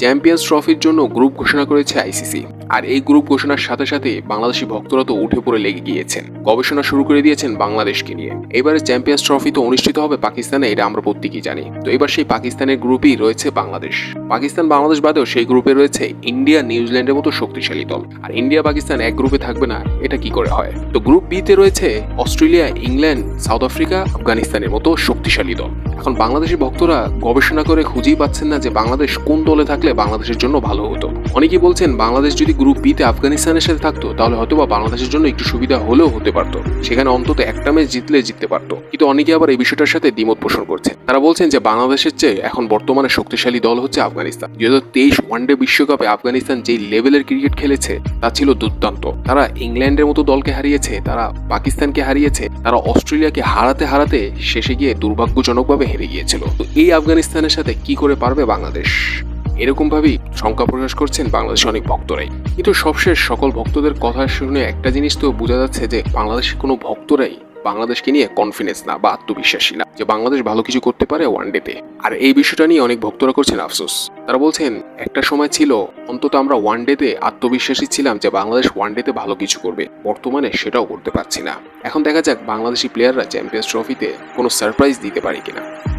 Champions ট্রফির জন্য group ঘোষণা করেছে আইসিসি। আর এই গ্রুপ ঘোষণার সাথে সাথে বাংলাদেশি ভক্তরা তো উঠে পড়ে লেগে গিয়েছেন। গবেষণা শুরু করে দিয়েছেন বাংলাদেশকে নিয়ে। এবারে চ্যাম্পিয়ন্স ট্রফি তো অনুষ্ঠিত হবে পাকিস্তানে, এটা আমরা প্রত্যেকেই জানি। তো এবার সেই পাকিস্তানের গ্রুপেই রয়েছে বাংলাদেশ। পাকিস্তান, বাংলাদেশ বাদেও সেই গ্রুপে রয়েছে ইন্ডিয়া, নিউজিল্যান্ডের মতো শক্তিশালী দল। আর ইন্ডিয়া, পাকিস্তান এক গ্রুপে থাকবে না, এটা কি করে হয়? তো গ্রুপ বি তে রয়েছে অস্ট্রেলিয়া, ইংল্যান্ড, সাউথ আফ্রিকা, আফগানিস্তানের মতো শক্তিশালী দল। এখন বাংলাদেশি ভক্তরা গবেষণা করে খুঁজেই পাচ্ছেন না যে বাংলাদেশ কোন দলে থাকলে বাংলাদেশের জন্য ভালো হতো। অনেকেই বলছেন, বাংলাদেশ যদি গ্রুপ বি তে আফগানিস্তানের সাথে থাকতো, তাহলে হয়তো বা বাংলাদেশের জন্য একটু সুবিধা হলেও হতে পারতো। সেখানে অন্তত একটা ম্যাচ জিতলে জিততে পারতো। কিন্তু অনেকে আবার এই বিষয়টার সাথে দ্বিমত পোষণ করছেন। তারা বলছেন যে, বাংলাদেশের চেয়ে এখন বর্তমানে শক্তিশালী দল হচ্ছে আফগানিস্তান। দুই হাজার তেইশ ওয়ানডে বিশ্বকাপে আফগানিস্তান যেই লেভেলের ক্রিকেট খেলেছে, তা ছিল দুর্দান্ত। তারা ইংল্যান্ডের মতো দলকে হারিয়েছে, তারা পাকিস্তানকে হারিয়েছে, তারা অস্ট্রেলিয়াকে হারাতে হারাতে শেষে গিয়ে দুর্ভাগ্যজনকভাবে হেরে গিয়েছিল। তো এই আফগানিস্তানের সাথে কি করে পারবে বাংলাদেশ? এরকম ভাবেই শঙ্কা প্রকাশ করছেন বাংলাদেশের অনেক ভক্তরাই। কিন্তু সবশেষ সকল ভক্তদের কথা শুনে একটা জিনিস তো বোঝা যাচ্ছে যে, বাংলাদেশের কোনো ভক্তরাই বাংলাদেশকে নিয়ে কনফিডেন্স না বা আত্মবিশ্বাসী না যে বাংলাদেশ ভালো কিছু করতে পারে ওয়ান ডেতে আর এই বিষয়টা নিয়ে অনেক ভক্তরা করছেন আফসোস। তারা বলছেন, একটা সময় ছিল অন্তত আমরা ওয়ান ডেতে আত্মবিশ্বাসী ছিলাম যে বাংলাদেশ ওয়ান ডেতে ভালো কিছু করবে। বর্তমানে সেটাও করতে পারছি না। এখন দেখা যাক বাংলাদেশি প্লেয়াররা চ্যাম্পিয়ন্স ট্রফিতে কোনো সারপ্রাইজ দিতে পারে কিনা।